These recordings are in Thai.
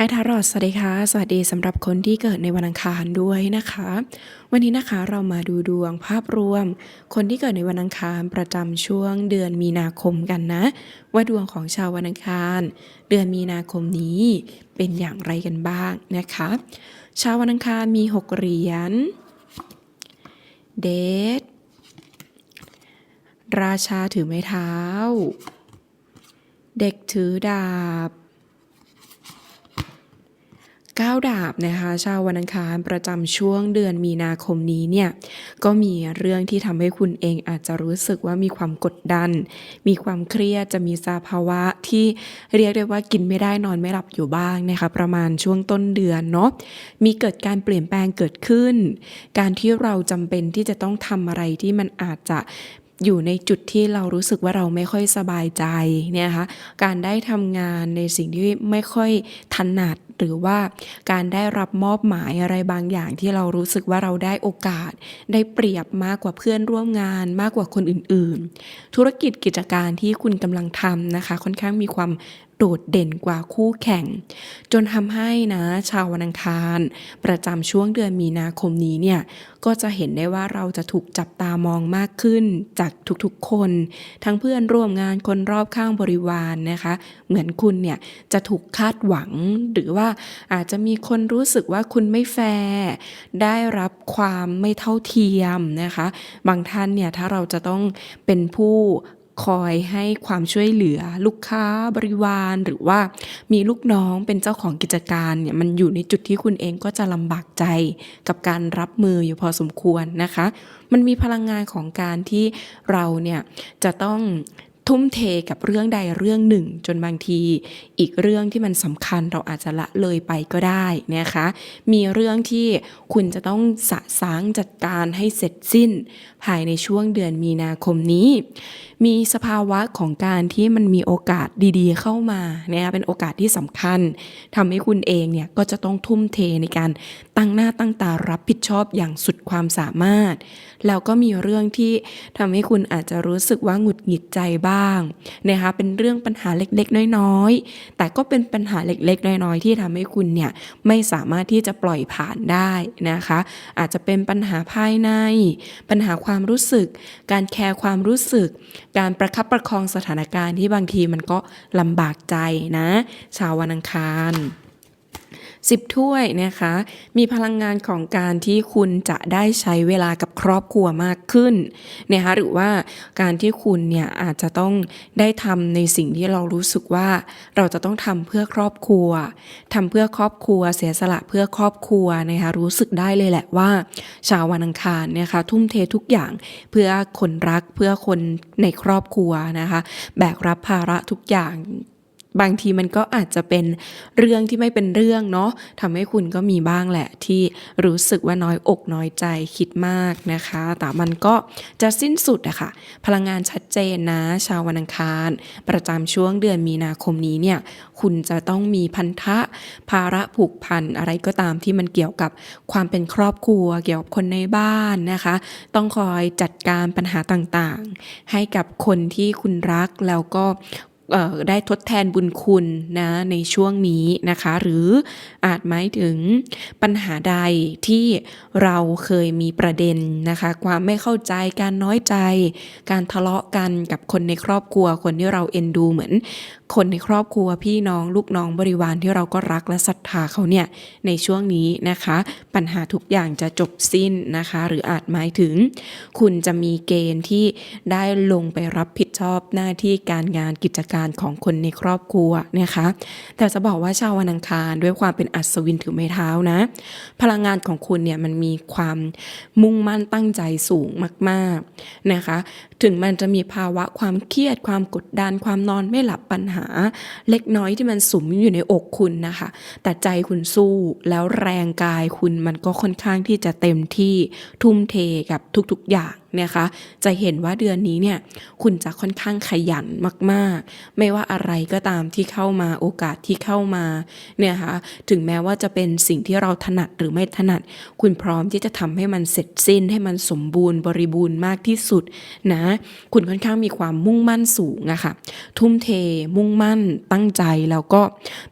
ไฮทารอดสวัสดีค่ะ สวัสดีสำหรับคนที่เกิดในวันอังคารด้วยนะคะ วันนี้นะคะเรามาดูดวงภาพรวม คนที่เกิดในวันอังคารประจำช่วงเดือนมีนาคมกันนะ ว่าดวงของชาววันอังคาร เดือนมีนาคมนี้เป็นอย่างไรกันบ้างนะคะชาววันอังคารมี 6 เหรียญเดทราชาถือไม้เท้า เด็กถือดาบ ก้าดาบนะคะชาววันอังคารประจำช่วงเดือนมีนาคมนี้เนี่ยก็มีเรื่องที่ทำให้คุณเองอาจจะรู้สึกว่ามีความกดดัน มีความเครียดจะมีสภาวะที่เรียกได้ว่ากินไม่ได้นอนไม่หลับอยู่บ้างนะคะประมาณช่วงต้นเดือนเนาะมีเกิดการเปลี่ยนแปลงเกิดขึ้น การที่เราจำเป็นที่จะต้องทำอะไรที่มันอาจจะ อยู่ในจุดที่เรารู้สึกว่าเราไม่ค่อยสบายใจเนี่ยนะคะการได้ทำงานในสิ่งที่ไม่ค่อยถนัดหรือว่าการได้รับมอบหมายอะไรบางอย่างที่เรารู้สึกว่าเราได้โอกาส ได้เปรียบมากกว่าเพื่อนร่วมงานมากกว่าคนอื่น ๆ ธุรกิจกิจการที่คุณกำลังทำนะคะ ค่อนข้างมีความ โดดเด่นกว่าคู่แข่ง จนทำให้นะชาววันอังคาร ประจำช่วงเดือนมีนาคมนี้เนี่ยก็จะเห็นได้ว่าเราจะถูกจับตามองมากขึ้นจากทุกๆคน ทั้งเพื่อนร่วมงานคนรอบข้างบริวารนนะคะ เหมือนคุณเนี่ยจะถูกคาดหวัง หรือว่าอาจจะมีคนรู้สึกว่าคุณไม่แฟร์ได้รับความไม่เท่าเทียมนะคะ บางท่านเนี่ยถ้าเราจะต้องเป็นผู้ คอยให้ความช่วยเหลือลูกค้าบริวารหรือว่ามีลูกน้องเป็นเจ้าของกิจการเนี่ยมันอยู่ในจุดที่คุณเองก็จะลำบากใจกับการรับมืออยู่พอสมควรนะคะ มันมีพลังงานของการที่เราเนี่ยจะต้อง ทุ่มเทกับเรื่องใดเรื่องหนึ่ง จนบางทีอีกเรื่องที่มันสำคัญเราอาจจะละเลยไปก็ได้นะคะ มีเรื่องที่คุณจะต้องสะสางจัดการให้เสร็จสิ้น ภายในช่วงเดือนมีนาคมนี้ มีสภาวะของการที่มันมีโอกาสดีๆ เข้ามาเนี่ยเป็นโอกาสที่สำคัญทำให้คุณเองเนี่ยก็จะต้องทุ่มเทในการตั้งหน้าตั้งตารับผิดชอบอย่างสุดความสามารถ แล้วก็มีเรื่องที่ทำให้คุณอาจจะรู้สึกว่าหงุดหงิดใจบ้างนะคะเป็นเรื่องปัญหาเล็กๆ น้อยๆ แต่ก็เป็นปัญหาเล็กๆ น้อยๆ ที่ทำให้คุณเนี่ยไม่สามารถที่จะปล่อยผ่านได้นะคะ อาจจะเป็นปัญหาภายใน ปัญหาความรู้สึก การแคร์ความรู้สึก การประคับประคองสถานการณ์ที่บางทีมันก็ลำบากใจนะ ชาววันอังคาร สิบถ้วยนะคะ มีพลังงานของการที่คุณจะได้ใช้เวลากับครอบครัวมากขึ้นนะคะหรือว่าการที่คุณเนี่ยอาจจะต้องได้ทำในสิ่งที่เรารู้สึกว่าเราจะต้องทำเพื่อครอบครัวทำเพื่อครอบครัว เสียสละเพื่อครอบครัวนะคะรู้สึกได้เลยแหละว่า ชาววันอังคารนะคะทุ่มเททุกอย่างเพื่อคนรักเพื่อคนในครอบครัวนะคะ แบกรับภาระทุกอย่าง บางทีมันก็อาจจะเป็นเรื่องที่ไม่เป็นเรื่องเนาะทำให้คุณก็มีบ้างแหละที่รู้สึกว่าน้อยอกน้อยใจคิดมากนะคะ แต่มันก็จะสิ้นสุดอะค่ะ พลังงานชัดเจนนะ ชาววันอังคาร ประจำช่วงเดือนมีนาคมนี้เนี่ย คุณจะต้องมีพันธะ ภาระผูกพันอะไรก็ตามที่มันเกี่ยวกับความเป็นครอบครัว เกี่ยวกับคนในบ้านนะคะ ต้องคอยจัดการปัญหาต่างๆ ให้กับคนที่คุณรักแล้วก็ ได้ทดแทนบุญคุณนะในช่วงนี้นะคะ หรืออาจหมายถึงปัญหาใดที่เราเคยมีประเด็นนะคะ ความไม่เข้าใจการน้อยใจ การทะเลาะกันกับคนในครอบครัว คนที่เราเอ็นดูเหมือน คนในครอบครัวพี่น้องลูกน้องบริวารที่เราก็รักและศรัทธาเขาเนี่ยในช่วงนี้นะคะ ปัญหาทุกอย่างจะจบสิ้นนะคะ หรืออาจหมายถึง คุณจะมีเกณฑ์ที่ได้ลงไปรับผิดชอบหน้าที่การงานกิจการของคนในครอบครัวนะคะแต่จะบอกว่าชาววันอังคารด้วยความเป็นอัศวินถือไม้เท้านะ พลังงานของคุณเนี่ยมันมีความมุ่งมั่นตั้งใจสูงมาก ๆนะคะ ถึงมันจะมีภาวะความเครียดความกดดัน ความนอนไม่หลับปัญหา เล็กน้อยที่มันสุมอยู่ในอกคุณนะคะ แต่ใจคุณสู้แล้วแรงกายคุณมันก็ค่อนข้างที่จะเต็มที่ทุ่มเทกับทุกๆอย่าง นะคะ จะเห็นว่าเดือนนี้เนี่ยคุณจะค่อนข้างขยันมากๆ ไม่ว่าอะไรก็ตามที่เข้ามาโอกาสที่เข้ามาเนี่ยค่ะถึงแม้ว่าจะเป็นสิ่งที่เราถนัดหรือไม่ถนัด คุณพร้อมที่จะทำให้มันเสร็จสิ้นให้มันสมบูรณ์บริบูรณ์มากที่สุดนะคุณค่อนข้างมีความมุ่งมั่นสูงอะค่ะทุ่มเทมุ่งมั่นตั้งใจแล้วก็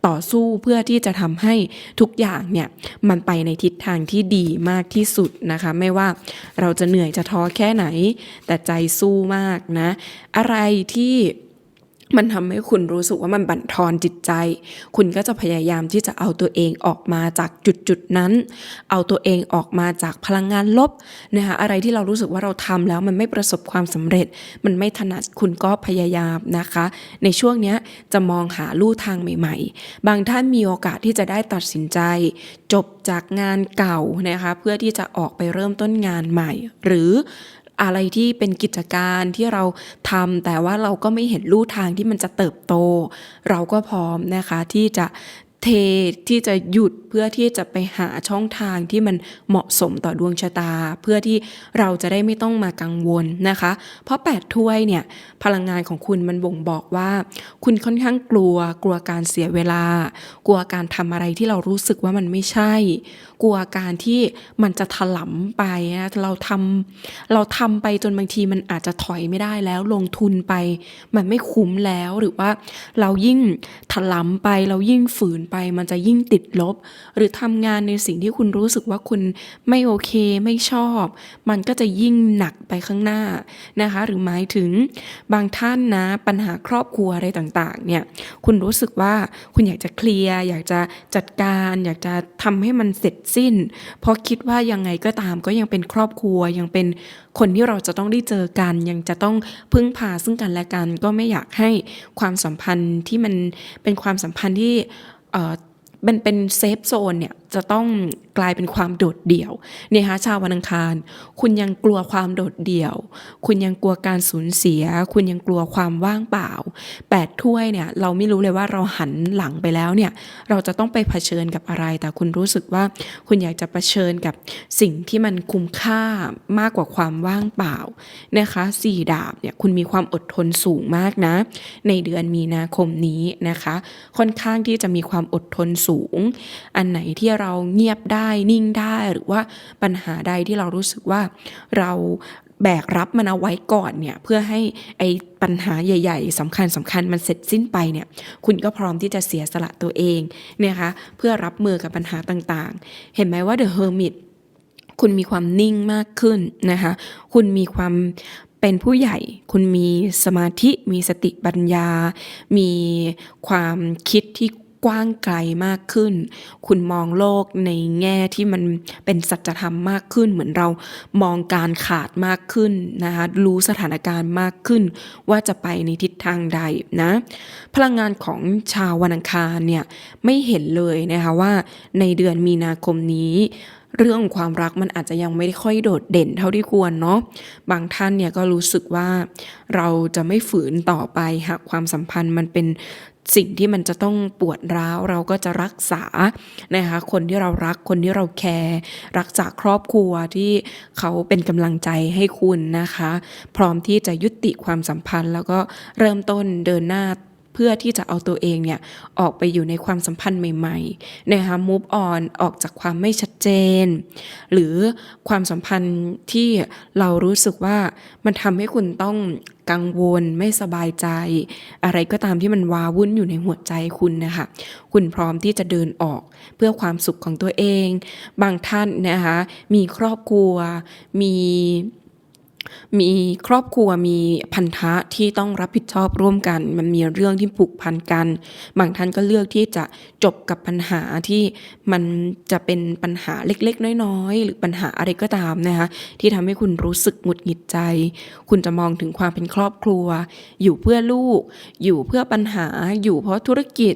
ต่อสู้เพื่อที่จะทำให้ทุกอย่างเนี่ยมันไปในทิศทางที่ดีมากที่สุดนะคะ ไม่ว่าเราจะเหนื่อยจะท้อแค่ไหน แต่ใจสู้มากนะ อะไรที่ มันทำให้คุณรู้สึกว่ามันบั่นทอนจิตใจ คุณก็จะพยายามที่จะเอาตัวเองออกมาจากจุดจุดๆนั้น เอาตัวเองออกมาจากพลังงานลบนะคะอะไรที่เรารู้สึกว่าเราทำแล้วมันไม่ประสบความสำเร็จ มันไม่ถนัดคุณก็พยายามนะคะ ในช่วงนี้จะมองหาลู่ทางใหม่ ๆ บางท่านมีโอกาสที่จะได้ตัดสินใจ จบจากงานเก่านะคะเพื่อที่จะออกไปเริ่มต้นงานใหม่ หรือ อะไรที่เป็นกิจการที่เราทำแต่ว่าเราก็ไม่เห็นลู่ทางที่มันจะเติบโต เราก็พร้อมนะคะที่จะ เทที่จะหยุดเพื่อที่จะไปหาช่องทางที่มันเหมาะสมต่อดวงชะตา เพื่อที่เราจะได้ไม่ต้องมากังวลนะคะ เพราะ8ถ้วยเนี่ยพลังงานของคุณมันบ่งบอกว่า คุณค่อนข้างกลัว กลัวการเสียเวลา กลัวการทำอะไรที่เรารู้สึกว่ามันไม่ใช่ กลัวการที่มันจะถลำไปนะเราทำเราทำไปจนบางทีมันอาจจะถอยไม่ได้แล้วลงทุนไป มันไม่คุ้มแล้วหรือว่า เรายิ่งถลำไปเรายิ่งฝืนไปมันจะยิ่งติดลบ หรือทำงานในสิ่งที่คุณรู้สึกว่าคุณไม่โอเคไม่ชอบ มันก็จะยิ่งหนักไปข้างหน้านะคะ หรือหมายถึงบางท่านนะปัญหาครอบครัวอะไรต่างๆเนี่ยคุณรู้สึกว่าคุณอยากจะเคลียร์อยากจะจัดการ อยากจะทำให้มันเสร็จสิ้น เพราะคิดว่ายังไงก็ตามก็ยังเป็นครอบครัวยังเป็นคนที่เราจะต้องได้เจอกัน ยังจะต้องพึ่งพาซึ่งกันและกัน ก็ไม่อยากให้ความสัมพันธ์ที่มันเป็นความสัมพันธ์ที่ เป็นเป็นเซฟโซนเนี่ยจะต้องกลายเป็นความโดดเดี่ยวเนี่ยฮะชาววันอังคาร คุณยังกลัวความโดดเดี่ยว คุณยังกลัวการสูญเสีย คุณยังกลัวความว่างเปล่าแปดถ้วยเนี่ยเราไม่รู้เลยว่าเราหันหลังไปแล้วเนี่ยเราจะต้องไปเผชิญกับอะไร แต่คุณรู้สึกว่าคุณอยากจะเผชิญกับสิ่งที่มันคุ้มค่ามากกว่าความว่างเปล่านะคะสี่ดาบเนี่ยคุณมีความอดทนสูงมากนะ ในเดือนมีนาคมนี้นะคะ ค่อนข้างที่จะมีความอดทนสูง อันไหนที่เราเงียบได้นิ่งได้หรือว่าปัญหาใดที่เรารู้สึกว่าเราแบกรับมันเอาไว้ก่อนเนี่ยเพื่อให้ไอ้ปัญหาใหญ่ๆสำคัญสำคัญมันเสร็จสิ้นไปเนี่ยคุณก็พร้อมที่จะเสียสละตัวเองเนี่ยนะคะเพื่อรับมือกับปัญหาต่างๆ เห็นไหมว่า The Hermit คุณมีความนิ่งมากขึ้นนะคะคุณมีความเป็นผู้ใหญ่ คุณมีสมาธิ มีสติปัญญา มีความคิดที่ กว้างไกลมากขึ้น คุณมองโลกในแง่ที่มันเป็นสัจธรรมมากขึ้น เหมือนเรามองการขาดมากขึ้นนะคะรู้สถานการณ์มากขึ้น ว่าจะไปในทิศทางใดนะพลังงานของชาววันอังคารเนี่ยไม่เห็นเลยนะคะว่าในเดือนมีนาคมนี้เรื่องความรักมันอาจจะยังไม่ได้ค่อยโดดเด่นเท่าที่ควรเนาะ บางท่านเนี่ยก็รู้สึกว่าเราจะไม่ฝืนต่อไปหากความสัมพันธ์มันเป็น สิ่งที่มันจะต้องปวดร้าวเราก็จะรักษานะคะคนที่เรารักคนที่เราแคร์รักจากครอบครัวที่เขาเป็นกำลังใจให้คุณนะคะ พร้อมที่จะยุติความสัมพันธ์ แล้วก็เริ่มต้นเดินหน้า เพื่อที่จะเอาตัวเองเนี่ยออกไปอยู่ในความสัมพันธ์ใหม่ๆนะคะ move on ออกจากความไม่ชัดเจน หรือความสัมพันธ์ที่เรารู้สึกว่ามันทำให้คุณต้องกังวลไม่สบายใจ อะไรก็ตามที่มันวาวุ่นอยู่ในหัวใจคุณนะคะ คุณพร้อมที่จะเดินออกเพื่อความสุขของตัวเอง บางท่านนะคะมีครอบครัวมี มีครอบครัวมีพันธะที่ต้องรับผิดชอบร่วมกัน มันมีเรื่องที่ผูกพันกัน บางท่านก็เลือกที่จะจบกับปัญหาที่มันจะเป็นปัญหาเล็กๆ น้อยๆ หรือปัญหาอะไรก็ตามนะคะที่ทำให้คุณรู้สึกหงุดหงิดใจ คุณจะมองถึงความเป็นครอบครัว อยู่เพื่อลูก อยู่เพื่อปัญหาอยู่เพราะธุรกิจ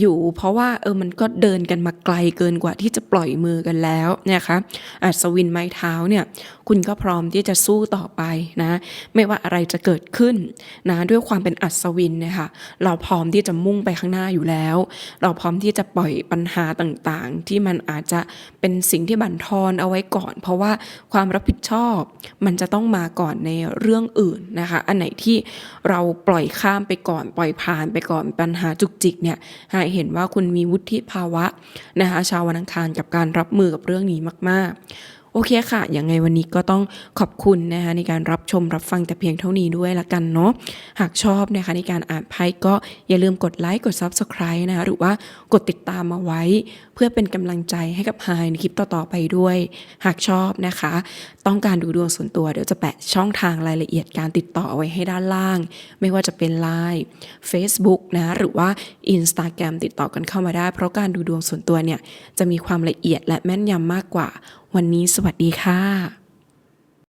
อยู่ เพราะว่าเออมันก็เดินกันมาไกลเกินกว่าที่จะปล่อยมือกันแล้วนะคะอัศวินไม้เท้าเนี่ยคุณก็พร้อมที่จะสู้ต่อไปนะ ไม่ว่าอะไรจะเกิดขึ้นนะด้วยความเป็นอัศวินเนี่ยค่ะเราพร้อมที่จะมุ่งไปข้างหน้าอยู่แล้ว เราพร้อมที่จะปล่อยปัญหาต่างๆ ที่มันอาจจะเป็นสิ่งที่บั่นทอนเอาไว้ก่อน เพราะว่าความรับผิดชอบ มันจะต้องมาก่อนในเรื่องอื่นนะคะ อันไหนที่เราปล่อยข้ามไปก่อนปล่อยผ่านไปก่อนปัญหาจุกจิกเนี่ยเห็นว่าคุณมีวุฒิภาวะนะคะชาววันอังคารกับการรับมือกับเรื่องนี้มาก ๆ โอเคค่ะยังไงวันนี้ก็ต้องขอบคุณนะคะในการรับชมรับฟังแต่เพียงเท่านี้ด้วยละกันเนาะหากชอบนะคะในการอ่านไพ่ก็อย่าลืมกดไลค์กด Subscribe นะคะหรือว่ากดติดตามมาไว้ เพื่อเป็นกำลังใจให้กับไฮในคลิปต่อๆไปด้วย หากชอบนะคะ ต้องการดูดวงส่วนตัวเดี๋ยวจะแปะช่องทางรายละเอียดการติดต่อไว้ให้ด้านล่าง ไม่ว่าจะเป็น Line Facebook นะหรือว่า Instagram ติดต่อกันเข้ามาได้ เพราะการดูดวงส่วนตัวเนี่ยจะมีความละเอียดและแม่นยำมากกว่า วันนี้สวัสดีค่ะ